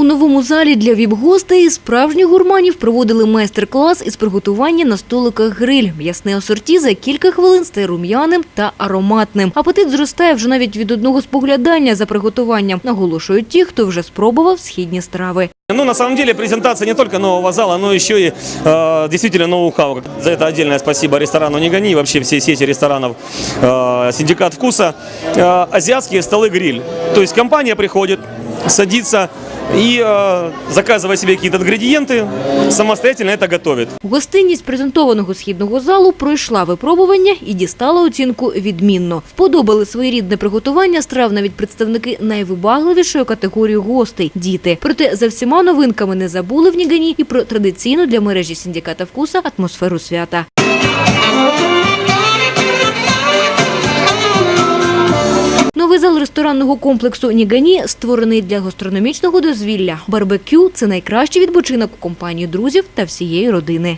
У новому залі для віп-гостей справжніх гурманів проводили майстер-клас із приготування на столиках гриль. М'ясне асорті за кілька хвилин стає рум'яним та ароматним. Апетит зростає вже навіть від одного споглядання за приготуванням, наголошують ті, хто вже спробував східні страви. Ну, на самом деле, презентация не только нового зала, но еще и э, действительно ноу-хау. За это отдельное спасибо ресторану «Не гони» и вообще всей сети ресторанов э, «Синдикат вкуса». Э, азиатские столы «Гриль». То есть компания приходит, садится и э, заказывая себе какие-то ингредиенты, самостоятельно это готовит. Гостинність презентованого східного залу пройшла випробування і дістала оцінку відмінно. Вподобали своєрідне приготування страв навіть представники найвибагливішої категорії гостей – діти. Проте за всіма новинками не забули в Нігані і про традиційну для мережі синдиката вкуса атмосферу свята. Новий зал ресторанного комплексу Нігані створений для гастрономічного дозвілля. Барбекю – це найкращий відпочинок у компанії друзів та всієї родини.